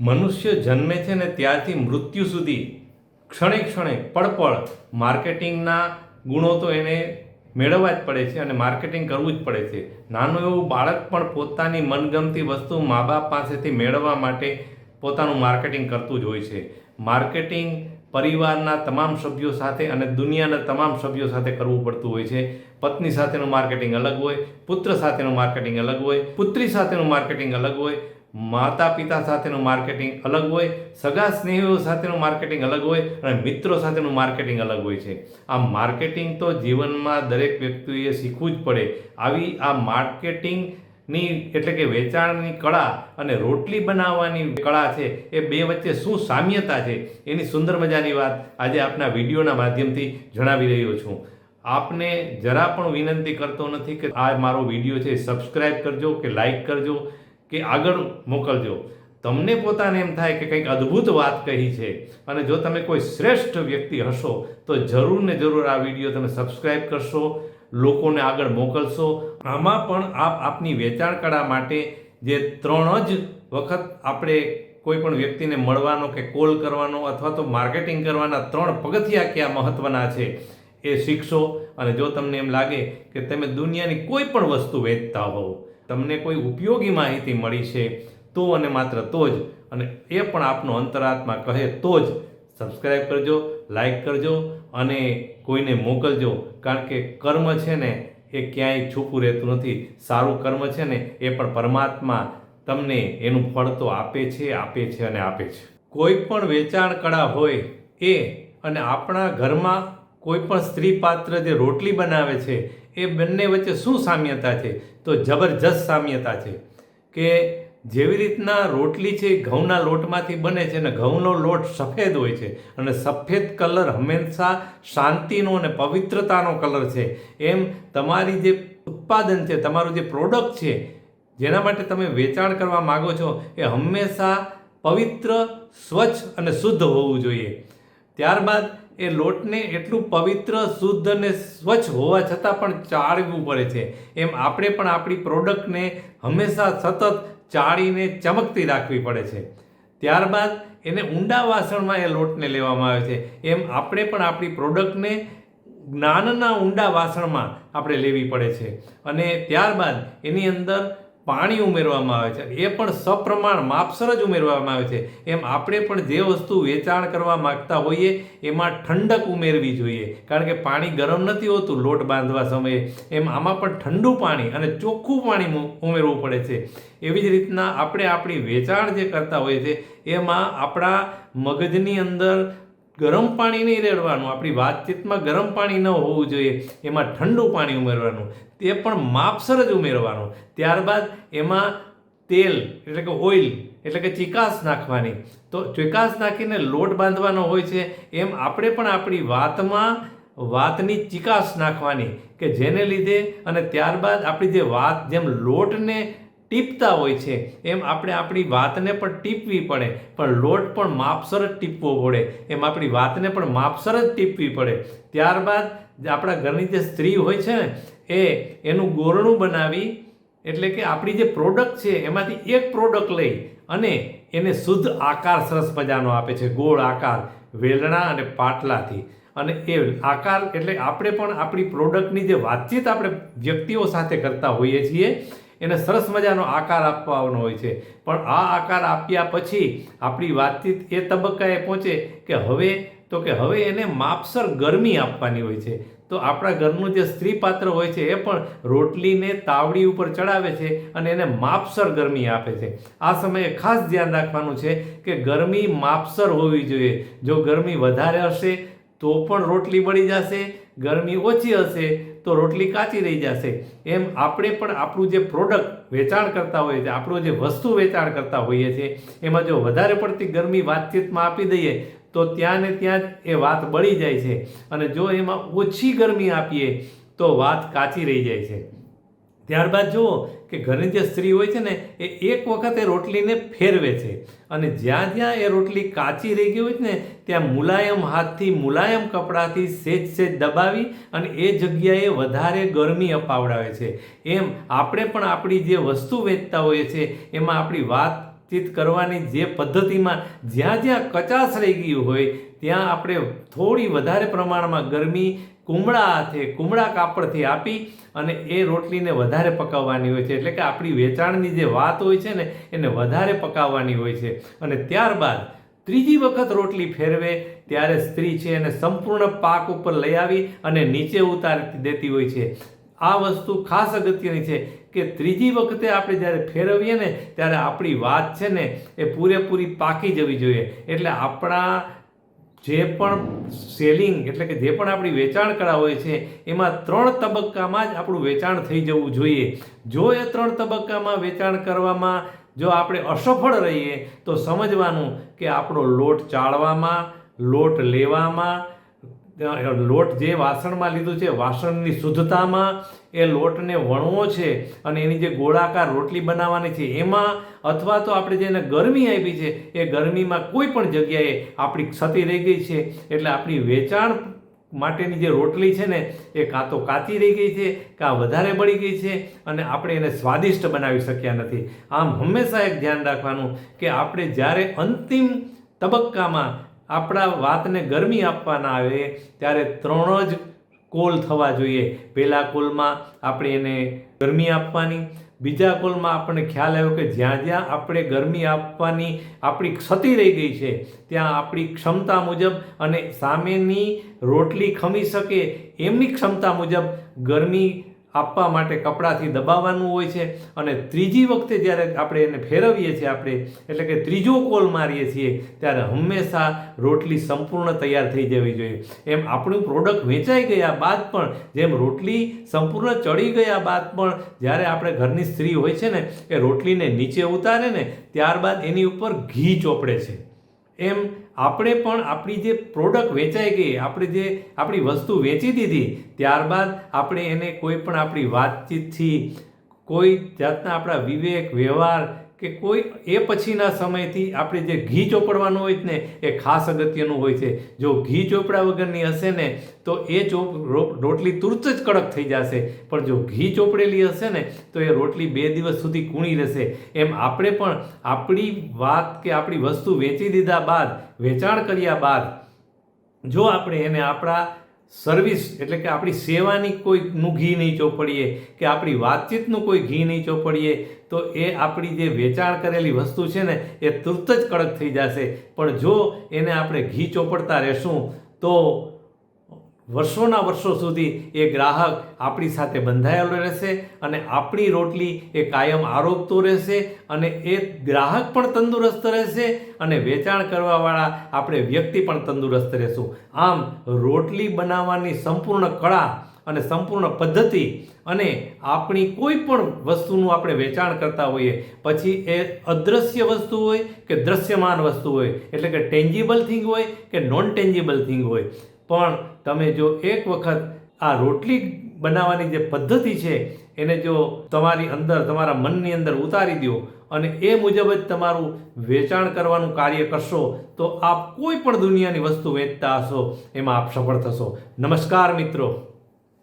મનુષ્ય જન્મે છે ને ત્યારથી મૃત્યુ સુધી ક્ષણે ક્ષણે પળપળ માર્કેટિંગના ગુણો તો એને મેળવવા જ પડે છે અને માર્કેટિંગ કરવું જ પડે છે. નાનું એવું બાળક પણ પોતાની મનગમતી વસ્તુ મા બાપ પાસેથી મેળવવા માટે પોતાનું માર્કેટિંગ કરતું જ હોય છે. માર્કેટિંગ પરિવારના તમામ સભ્યો સાથે અને દુનિયાના તમામ સભ્યો સાથે કરવું પડતું હોય છે. પત્ની સાથેનું માર્કેટિંગ અલગ હોય, પુત્ર સાથેનું માર્કેટિંગ અલગ હોય, પુત્રી સાથેનું માર્કેટિંગ અલગ હોય માતા પિતા સાથેનું માર્કેટિંગ અલગ હોય, સગા સ્નેહીઓ સાથેનું માર્કેટિંગ અલગ હોય અને મિત્રો સાથેનું માર્કેટિંગ અલગ હોય છે. આ માર્કેટિંગ તો જીવનમાં દરેક વ્યક્તિએ શીખવું જ પડે. આવી આ માર્કેટિંગની એટલે કે વેચાણની કળા અને રોટલી બનાવવાની કળા છે, એ બે વચ્ચે શું સામ્યતા છે, એની સુંદર મજાની વાત આજે આપના વિડીયોના માધ્યમથી જણાવી રહ્યો છું. આપને જરા પણ વિનંતી કરતો નથી કે આ મારો વીડિયો છે સબસ્ક્રાઈબ કરજો કે લાઈક કરજો. કે આગળ મોકલજો. તમને પોતાને એમ થાય કે કંઈક અદ્ભુત વાત કહી છે અને જો તમે કોઈ શ્રેષ્ઠ વ્યક્તિ હશો, તો જરૂર ને જરૂર આ વીડિયો તમે સબસ્ક્રાઈબ કરશો, લોકોને આગળ મોકલશો. આમાં પણ આપ આપની વેચાણ કળા માટે જે ત્રણ જ વખત આપણે કોઈ પણ વ્યક્તિને મળવાનો કે કોલ કરવાનો અથવા તો માર્કેટિંગ કરવાના ત્રણ પગથિયા કયા મહત્વના છે, એ શીખશો. અને જો તમને એમ લાગે કે તમે દુનિયાની કોઈ પણ વસ્તુ વેચતા હોવ તમને કોઈ ઉપયોગી માહિતી મળી છે, તો અને માત્ર તો જ, અને એ પણ આપનો અંતરાત્મા કહે તો જ સબસ્ક્રાઈબ કરજો લાઈક કરજો, અને કોઈને મોકલજો, કારણ કે કર્મ છે ને, એ ક્યાંય છૂપું રહેતું નથી. સારું કર્મ છે ને, એ પણ પરમાત્મા તમને એનું ફળ તો આપે છે આપે છે અને આપે છે. કોઈ પણ વેચાણ કળા હોય એ અને આપણા ઘરમાં કોઈ પણ સ્ત્રી પાત્ર જે રોટલી બનાવે છે એ બંને વચ્ચે શું સામ્યતા છે? તો જબરજસ્ત સામ્યતા છે કે જેવી રીતના રોટલી છે ઘઉંના લોટમાંથી બને છે અને ઘઉંનો લોટ સફેદ હોય છે અને સફેદ કલર હંમેશા શાંતિનો અને પવિત્રતાનો કલર છે. એમ તમારી જે ઉત્પાદન છે, તમારું જે પ્રોડક્ટ છે, જેના માટે તમે વેચાણ કરવા માગો છો, એ હંમેશા પવિત્ર, સ્વચ્છ અને શુદ્ધ હોવું જોઈએ. ત્યારબાદ એ લોટને એટલું પવિત્ર, શુદ્ધ અને સ્વચ્છ હોવા છતાં પણ ચાળવું પડે છે. એમ આપણે પણ આપણી પ્રોડક્ટને હંમેશા સતત ચાળીને ચમકતી રાખવી પડે છે. ત્યારબાદ એને ઊંડા વાસણમાં એ લોટને લેવામાં આવે છે. એમ આપણે પણ આપણી પ્રોડક્ટને જ્ઞાનના ઊંડા વાસણમાં આપણે લેવી પડે છે. અને ત્યારબાદ એની અંદર પાણી ઉમેરવામાં આવે છે. એ પણ સપ્રમાણ માપસર જ ઉમેરવામાં આવે છે. એમ આપણે પણ જે વસ્તુ વેચાણ કરવા માગતા હોઈએ, એમાં ઠંડક ઉમેરવી જોઈએ. કારણ કે પાણી ગરમ નથી હોતું લોટ બાંધવા સમયે. એમ આમાં પણ ઠંડુ પાણી અને ચોખ્ખું પાણી ઉમેરવું પડે છે. એવી જ રીતના આપણે આપણી વેચાણ જે કરતા હોઈએ છીએ એમાં આપણા મગજની અંદર ગરમ પાણી નહીં રેડવાનું. આપણી વાતચીતમાં ગરમ પાણી ન હોવું જોઈએ. એમાં ઠંડુ પાણી ઉમેરવાનું. તે પણ માપસર જ ઉમેરવાનું. ત્યારબાદ એમાં તેલ, એટલે કે ઓઇલ, એટલે કે ચિકાસ નાખવાની. તો ચિકાસ નાખીને લોટ બાંધવાનો હોય છે. એમ આપણે પણ આપણી વાતમાં વાતની ચિકાસ નાખવાની કે જેને લીધે અને ત્યારબાદ આપણી જે વાત, જેમ લોટને ટીપતા હોય છે. એમ આપણે આપણી વાતને પણ ટીપવી પડે. પણ લોટ પણ માપસર જ ટીપવો પડે. એમ આપણી વાતને પણ માપસર જ ટીપવી પડે. ત્યારબાદ આપણા ઘરની જે સ્ત્રી હોય છે ને, એ એનું ગોરણું બનાવી, એટલે કે આપણી જે પ્રોડક્ટ છે, એમાંથી એક પ્રોડક્ટ લઈ અને એને શુદ્ધ આકાર સરસ મજાનો આપે છે. ગોળ આકાર, વેલણા અને પાટલાથી. અને એ આકાર એટલે આપણે પણ આપણી પ્રોડક્ટની જે વાતચીત આપણે વ્યક્તિઓ સાથે કરતા હોઈએ છીએ એને સરસ મજાનો આકાર આપવાનો હોય છે. પણ આ આકાર આપ્યા પછી આપણી વાતચીત એ તબક્કાએ પહોંચે કે હવે, તો કે હવે એને માપસર ગરમી આપવાની હોય છે. તો આપણા ઘરનું જે સ્ત્રી પાત્ર હોય છે એ પણ રોટલીને તાવડી ઉપર ચડાવે છે અને એને માપસર ગરમી આપે છે. આ સમયે ખાસ ધ્યાન રાખવાનું છે કે ગરમી માપસર હોવી જોઈએ. જો ગરમી વધારે હશે તો પણ રોટલી બળી જશે, ગરમી ઓછી હશે, તો રોટલી કાચી રહી જશે. એમ આપણે પણ આપણું જે પ્રોડક્ટ વેચાણ કરતા હોઈએ છીએ, આપણું જે વસ્તુ વેચાણ કરતા હોઈએ છીએ, એમાં જો વધારે પડતી ગરમી વાતચીતમાં આપી દઈએ, તો ત્યાં ને ત્યાં જ એ વાત બળી જાય છે. અને જો એમાં ઓછી ગરમી આપીએ, તો વાત કાચી રહી જાય છે. ત્યારબાદ જુઓ કે ઘરની જે સ્ત્રી હોય છે ને, એ એક વખત એ રોટલીને ફેરવે છે. અને જ્યાં જ્યાં એ રોટલી કાચી રહી ગઈ હોય છે ને, ત્યાં મુલાયમ હાથથી મુલાયમ કપડાથી સેજ સેજ દબાવી અને એ જગ્યાએ વધારે ગરમી અપાવડાવે છે. એમ આપણે પણ આપણી જે વસ્તુ વેચતા હોઈએ છીએ, એમાં આપણી વાત વાતચીત કરવાની જે પદ્ધતિમાં જ્યાં જ્યાં કચાશ રહી ગયું હોય, ત્યાં આપણે થોડી વધારે પ્રમાણમાં ગરમી કુમળા હાથે કુમળા કાપડથી આપી અને એ રોટલીને વધારે પકાવવાની હોય છે. એટલે કે આપણી વેચાણની જે વાત હોય છે ને, એને વધારે પકાવવાની હોય છે. અને ત્યારબાદ ત્રીજી વખત રોટલી ફેરવે, ત્યારે સ્ત્રી છે એને સંપૂર્ણ પાક ઉપર લઈ આવી અને નીચે ઉતારી દેતી હોય છે. આ વસ્તુ ખાસ અગત્યની છે કે ત્રીજી વખતે આપણે જ્યારે ફેરવીએ ને, ત્યારે આપણી વાત છે ને, એ પૂરેપૂરી પાકી જવી જોઈએ. એટલે આપણા જે પણ સેલિંગ એટલે કે જે પણ આપણી વેચાણ કળા હોય છે, એમાં ત્રણ તબક્કામાં જ આપણું વેચાણ થઈ જવું જોઈએ. જો એ ત્રણ તબક્કામાં વેચાણ કરવામાં જો આપણે અસફળ રહીએ, તો સમજવાનું કે આપણો લોટ ચાળવામાં, લોટ લેવામાં લોટ જે વાસણમાં લીધું છે, વાસણની શુદ્ધતામાં એ લોટને વણવો છે અને એની જે ગોળાકાર રોટલી બનાવવાની છે, એમાં અથવા તો આપણે જેને ગરમી આપી છે, એ ગરમીમાં કોઈ પણ જગ્યાએ આપણી ક્ષતિ રહી ગઈ છે, એટલે આપણી વેચાણ માટેની જે રોટલી છે ને, એ કાં તો કાચી રહી ગઈ છે, કાં વધારે બળી ગઈ છે અને આપણે એને સ્વાદિષ્ટ બનાવી શક્યા નથી. આમ હંમેશા એક ધ્યાન રાખવાનું કે આપણે જ્યારે અંતિમ તબક્કામાં આપણા વાતને ગરમી આપવાના આવે, ત્યારે ત્રણ જ કોલ થવા જોઈએ. પહેલા કોલમાં આપણે એને ગરમી આપવાની, બીજા કોલમાં આપણને ખ્યાલ આવ્યો કે જ્યાં જ્યાં આપણે ગરમી આપવાની આપણી ક્ષતિ રહી ગઈ છે, ત્યાં આપણી ક્ષમતા મુજબ અને સામેની રોટલી ખમી શકે એમની ક્ષમતા મુજબ ગરમી આપવા માટે કપડાથી દબાવવાનું હોય છે. અને ત્રીજી વખતે જ્યારે આપણે એને ફેરવીએ છીએ આપણે, એટલે કે ત્રીજો કોલ મારીએ છીએ, ત્યારે હંમેશા રોટલી સંપૂર્ણ તૈયાર થઈ જવી જોઈએ. એમ આપણું પ્રોડક્ટ વેચાઈ ગયા બાદ પણ, જેમ રોટલી સંપૂર્ણ ચડી ગયા બાદ પણ, જ્યારે આપણે ઘરની સ્ત્રી હોય છે ને, એ રોટલીને નીચે ઉતારે ને, ત્યારબાદ એની ઉપર ઘી ચોપડે છે. એમ આપણે પણ આપણી જે પ્રોડક્ટ વેચાઈ ગઈ, આપણે જે આપણી વસ્તુ વેચી દીધી, ત્યારબાદ આપણે એને કોઈ પણ આપણી વાતચીતથી કોઈ જાતના આપણા વિવેક, વ્યવહાર કે કોઈ એ પછીના સમયથી આપણે જે ઘી ચોપડવાનું હોય ને, એ ખાસ અગત્યનું હોય છે. જો ઘી ચોપડા વગરની હશે ને, તો એ ચોપ રોટલી તુરત જ કડક થઈ જશે. પણ જો ઘી ચોપડેલી હશે ને, તો એ રોટલી બે દિવસ સુધી કૂણી રહેશે. એમ આપણે પણ આપણી વાત કે આપણી વસ્તુ વેચી દીધા બાદ, વેચાણ કર્યા બાદ, જો આપણે એને આપણા સર્વિસ એટલે કે આપણી સેવાની કોઈનું ઘી નહીં ચોપડીએ, કે આપણી વાતચીતનું કોઈ ઘી નહીં ચોપડીએ, તો એ આપણી જે વેચાણ કરેલી વસ્તુ છે ને, એ તુરત જ કડક થઈ જશે. પણ જો એને આપણે ઘી ચોપડતા રહેશું, તો વર્ષોના વર્ષો સુધી એ ગ્રાહક આપણી સાથે બંધાયેલો રહેશે અને આપણી રોટલી એ કાયમ આરોગતો રહેશે અને એ ગ્રાહક પણ તંદુરસ્ત રહેશે અને વેચાણ કરવાવાળા આપણે વ્યક્તિ પણ તંદુરસ્ત રહેશું. આમ રોટલી બનાવવાની સંપૂર્ણ કળા અને સંપૂર્ણ પદ્ધતિ અને આપણી કોઈ પણ વસ્તુનું આપણે વેચાણ કરતા હોઈએ, પછી એ અદ્રશ્ય વસ્તુ હોય કે દ્રશ્યમાન વસ્તુ હોય, એટલે કે ટેન્જિબલ થિંગ હોય કે નોન ટેન્જિબલ થિંગ હોય, પણ તમે જો એક વખત આ રોટલી બનાવવાની જે પદ્ધતિ છે, એને જો તમારી અંદર, તમારા મનની અંદર ઉતારી દો અને એ મુજબ જ તમારું વેચાણ કરવાનું કાર્ય કરશો, તો આપ કોઈ પણ દુનિયાની વસ્તુ વેચતા હશો, એમાં આપ સફળ થશો. નમસ્કાર મિત્રો.